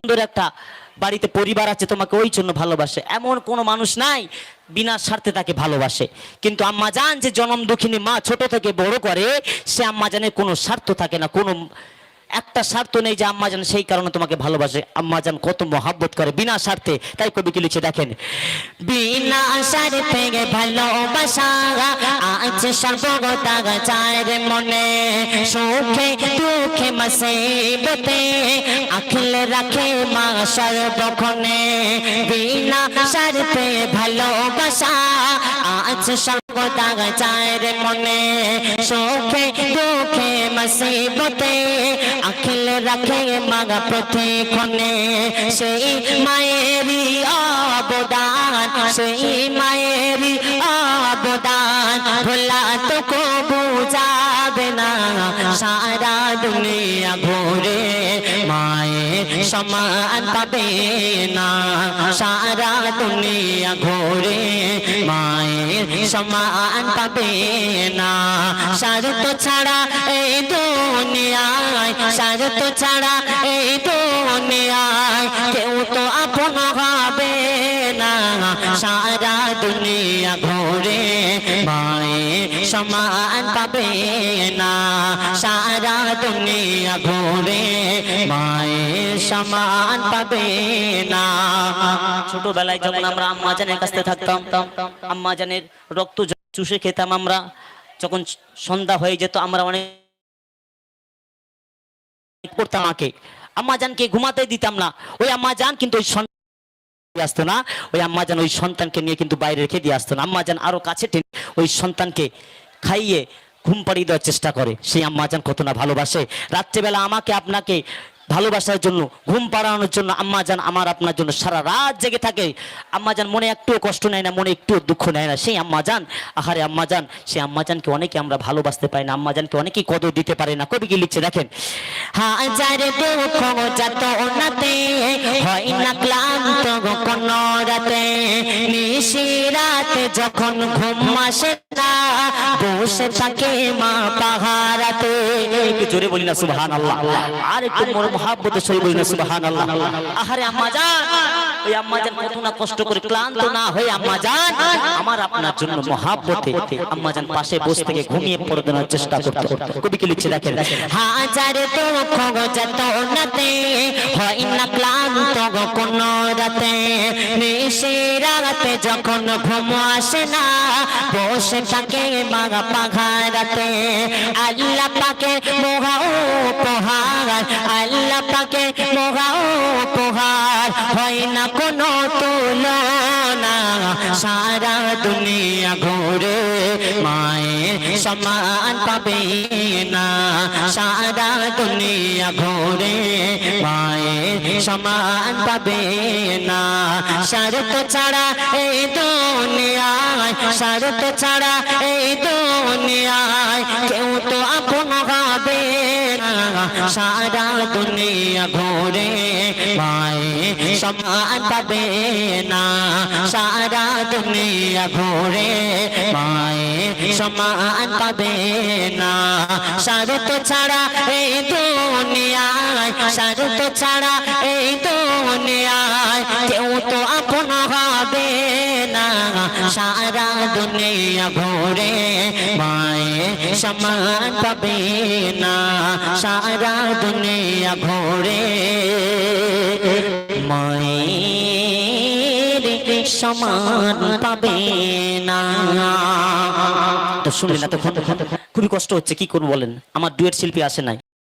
সুন্দর একটা বাড়িতে পরিবার আছে, তোমাকে ওই জন্য ভালোবাসে। এমন কোনো মানুষ নাই, বিনা স্বার্থে তাকে ভালোবাসে। কিন্তু আম্মা জান যে জনম দুঃখিনী মা ছোট থেকে বড় করে, সে আম্মা জানের কোনো স্বার্থ থাকে না, কোনো একটা স্বার্থ নেই যে আম্মা জান সেই কারণে তোমাকে ভালোবাসে। আম্মা জান কত মহাব্বত করে, বিনা স্বার্থে। তাই কবি কি লিখে দেখেন? বিনা স্বার্থে ভালোবাসা আছে সর্বগতা চায় মনে। সুখে দুঃখে মুসিবতে আখিল রাখে মা সর্বক্ষণে। বিনা স্বার্থে ভালোবাসা আছে সর্বদা চায় মনে। সুখে দুঃখে মুসিবতে আখিল রাখে মাগা প্রতিক্ষণে। সেই মায়েরই অবদান সেই সারা দুনিয়া ঘুরে মায়ের সমান পাবে না। সারা দুনিয়া ঘুরে মায়ের সমান পাবে না। স্বার্থ ছাড়া এই দুনিয়ায় স্বার্থ ছাড়া এই দুনিয়ায় কেউ তো না সারা দুনিয়া ঘুরে মায়ের সমান পাবে না। সারা দুনিয়া ঘুরে মায়ের সমান পাবে না। ছোটবেলায় যখন আমরা আম্মা জানের কাছে থাকতাম, আম্মা জানের রক্ত চুষে খেতাম আমরা। যখন সন্ধ্যা হয়ে যেত, আমরা অনেক করতাম মাকে। আম্মা জানকে ঘুমাতে দিতাম না। ওই আম্মা জান কিন্তু ওই আসতো না, ওই আম্মা জান ওই সন্তানকে নিয়ে কিন্তু বাইরে রেখে দিয়ে আসতো না। আম্মা জান আরও কাছে টেনে ওই সন্তানকে খাইয়ে ঘুম পাড়িয়ে দেওয়ার চেষ্টা করে। সেই আম্মা জান কত না ভালোবাসে। রাত্রেবেলা আমাকে আপনাকে ভালোবাসার জন্য, ঘুম পাড়ানোর জন্য আম্মা জান আমার আপনার জন্য সারা রাত জেগে থাকে। আম্মা জান মনে একটুও কষ্ট নেয় না, মনে একটুও দুঃখ নেয় না। সেই আম্মা যান, আহারে আম্মা যান, সেই আম্মা জানকে অনেকে আমরা ভালোবাসতে পারি না, আম্মা জানকে অনেকেই কদর দিতে পারে না। কবি কি লিখছে দেখেন? হয় নিশি রাতে যখন ঘুম আসে না বসে থাকে মা পাহারাতে। একটু জোরে বলি না সুবহান আল্লাহ আর একটু মোর মহাব্বতের সহি বলি না সুবহান আল্লাহ আহারে আম্মা জান ওই আম্মা জান কত না কষ্ট করে ক্লান্ত না হয়ে আম্মা জান আমার আপনার জন্য মহাব্বতে আম্মা জান পাশে বসে থেকে ঘুমিয়ে পড়ে দেওয়ার চেষ্টা করতে। কবি কি লিখছে দেখেন? হাজার যত নাতে হয় না ক্লান্ত কোন নিশি রাতে যখন ঘুম আসে না, বসে থাকে মাগা পাঘারাতে আল্লাহ পাকে মোহা উপহার, আল্লাহ পাকে মোহা উপহার। হয় না কোনো তুলনা, সারা দুনিয়া ঘুরে মায়ের সমান পাবে না। সারা দুনিয়া ঘুরে মায়ের সমান পাবে না। শরত ছাড়া এই দুনিয়ায় শরত ছাড়া এই দুনিয়ায় কেউ তো আপন হবে সারা দুনিয়া ঘুরে মায়ের সমান পাবে না। সারা দুনিয়া ঘুরে মায়ের সমান পাবে না। শরত ছাড়া এই দুনিয়ায় ছাড়া এই দুনিয়ায় কেউ তো আপন হবে না। সারা দুনিয়া ঘুরে মায়ের সমান পাবে না। সারা দুনিয়া ঘুরে মায়ের সমান পাবে না। তো শুনলেন তখন খুবই কষ্ট হচ্ছে, কি করব বলেন? আমার ডুয়েট শিল্পী আসে নাই।